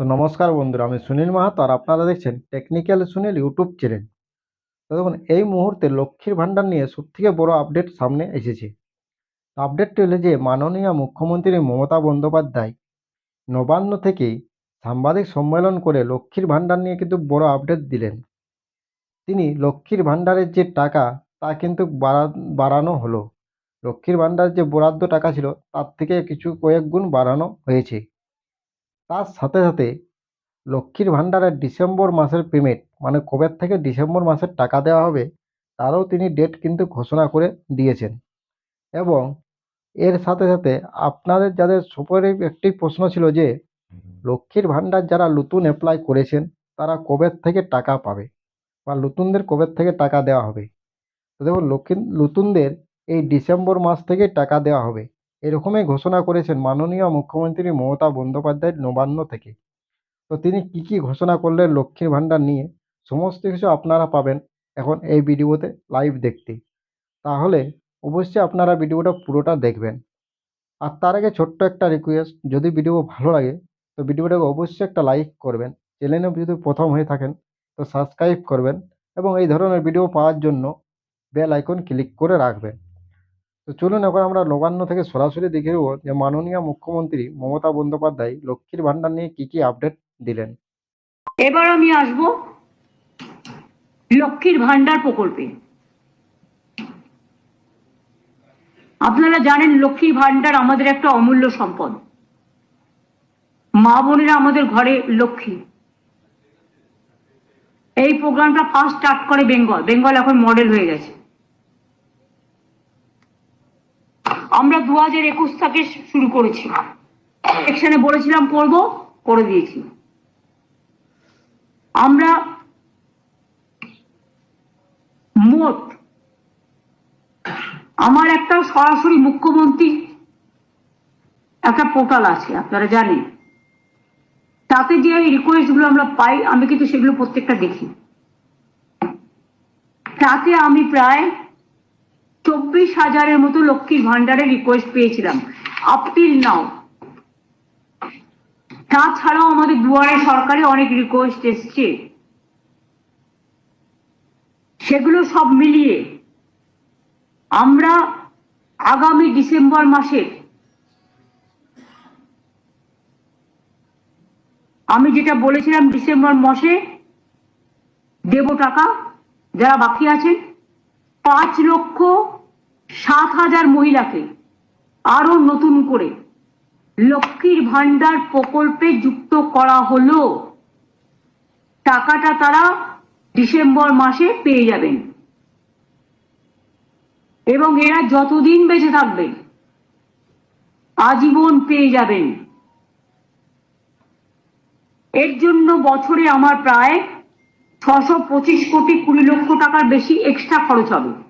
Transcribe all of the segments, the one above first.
তো নমস্কার বন্ধুরা, আমি সুনীল মাহাতো আর আপনারা দেখছেন টেকনিক্যাল সুনীল ইউটিউব চ্যানেল তো দেখুন, এই মুহূর্তে লক্ষ্মীর ভাণ্ডার নিয়ে সবথেকে বড় আপডেট সামনে এসেছে। আপডেটটি হলো যে, মাননীয় মুখ্যমন্ত্রী মমতা বন্দ্যোপাধ্যায় নবান্ন থেকে সাংবাদিক সম্মেলন করে লক্ষ্মীর ভাণ্ডার নিয়ে কিন্তু বড় আপডেট দিলেন। তিনি লক্ষ্মীর ভাণ্ডারের যে টাকা, তা কিন্তু বাড়ানো হলো। লক্ষ্মীর ভাণ্ডার যে বরাদ্দ টাকা ছিল, তার থেকে কিছু কয়েক গুণ বাড়ানো হয়েছে। তার সাথে সাথে লক্ষ্মীর ভাণ্ডারের ডিসেম্বর মাসের পেমেন্ট মানে কবে থেকে ডিসেম্বর মাসের টাকা দেওয়া হবে, তারও তিনি ডেট কিন্তু ঘোষণা করে দিয়েছেন। এবং এর সাথে সাথে আপনাদের যাদের সপরের একটি প্রশ্ন ছিল যে, লক্ষ্মীর ভাণ্ডার যারা নতুন অ্যাপ্লাই করেছেন, তারা কবে থেকে টাকা পাবে? বা নতুনদের কবে থেকে টাকা দেওয়া হবে? তো দেখুন, লক্ষ্মী, নতুনদের এই ডিসেম্বর মাস থেকে টাকা দেওয়া হবে। এরকমই ঘোষণা করেছেন মাননীয় মুখ্যমন্ত্রী মমতা বন্দ্যোপাধ্যায় নবান্ন থেকে। তো তিনি কি কি ঘোষণা করলেন লক্ষ্মীর ভাণ্ডার নিয়ে? সমস্ত কিছু আপনারা পাবেন এখন এই ভিডিওতে লাইভ দেখতে। তাহলে অবশ্যই আপনারা ভিডিওটা পুরোটা দেখবেন। আর তার আগে ছোট্ট একটা রিকোয়েস্ট যদি ভিডিও ভালো লাগে, তো ভিডিওটাকে অবশ্যই একটা লাইক করবেন। চ্যানেলে যদি প্রথম হয়ে থাকেন, তো সাবস্ক্রাইব করবেন এবং এই ধরনের ভিডিও পাওয়ার জন্য বেল আইকন ক্লিক করে রাখবেন। তো চলুন এখন আমরা নবান্ন থেকে সরাসরি দেখে নেব যে মাননীয় মুখ্যমন্ত্রী মমতা বন্দ্যোপাধ্যায় লক্ষ্মীর ভান্ডার নিয়ে কি কি আপডেট দিলেন। এবার আমি আসব লক্ষ্মীর ভান্ডার প্রকল্পে। আপনারা জানেন লক্ষ্মীর ভান্ডার আমাদের একটা অমূল্য সম্পদ। মা বোনেরা আমাদের ঘরে লক্ষ্মী। এই প্রোগ্রামটা ফার্স্ট স্টার্ট করে বেঙ্গল বেঙ্গল এখন মডেল হয়ে গেছে। আমরা দু হাজার একুশ থেকে শুরু করেছি সেকশনে বলেছিলাম, করব, করে দিয়েছি। আমরা মোট আমার একটা সরাসরি মুখ্যমন্ত্রী, একটা পোর্টাল আছে, আপনারা জানেন। তাতে যে রিকোয়েস্টগুলো আমরা পাই, আমি কিন্তু সেগুলো প্রত্যেকটা দেখি। তাতে আমি প্রায় চব্বিশ হাজারের মতো লক্ষ্মীর ভান্ডারের রিকোয়েস্ট পেয়েছিলাম। আপ টিল নাও তাছাড়াও আমাদের দুয়ারে সরকারে অনেক রিকোয়েস্ট এসছে। সেগুলো সব মিলিয়ে আমরা আগামী ডিসেম্বর মাসের আমি যেটা বলেছিলাম ডিসেম্বর মাসে দেব টাকা যারা বাকি আছেন, পাঁচ লক্ষ সাত হাজার মহিলাকে আরও নতুন করে লক্ষ্মীর ভান্ডার প্রকল্পে যুক্ত করা হলো। টাকাটা তারা ডিসেম্বর মাসে পেয়ে যাবেন। এবং এরা যতদিন বেঁচে থাকবে, আজীবন পেয়ে যাবেন। এর জন্য বছরে আমার প্রায় ছশো পঁচিশ কোটি কুড়ি লক্ষ টাকার বেশি এক্সট্রা খরচ হবে।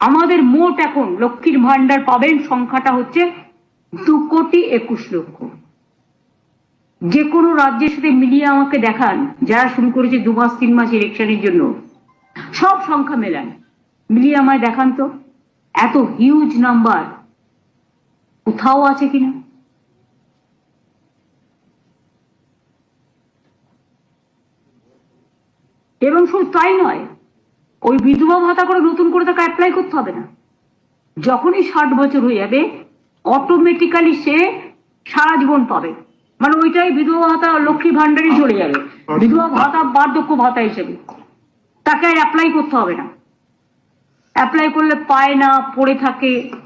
আমাদের মোট এখন লক্ষ্মীর ভান্ডার পাবেন সংখ্যাটা হচ্ছে দু কোটি একুশ লক্ষ। যে কোনো রাজ্যের সাথে মিলিয়ে আমাকে দেখান, যারা শুরু করেছে দু মাস, তিন মাস ইলেকশনের জন্য। সব সংখ্যা মেলান। মিলিয়ে আমায় দেখান তো, এত হিউজ নাম্বার কোথাও আছে কিনা? এবং শুধু তাই নয় ওই বিধবা ভাতা করে নতুন করে তাকে অ্যাপ্লাই করতে হবে না। যখনই ষাট বছর হয়ে যাবে অটোমেটিক্যালি সে সারা জীবন পাবে। মানে ওইটাই বিধবা ভাতা লক্ষ্মী ভান্ডারই চলে যাবে। বিধবা ভাতা বার্ধক্য ভাতা হিসেবে। তাকে আর অ্যাপ্লাই করতে হবে না। অ্যাপ্লাই করলে পায় না, পড়ে থাকে।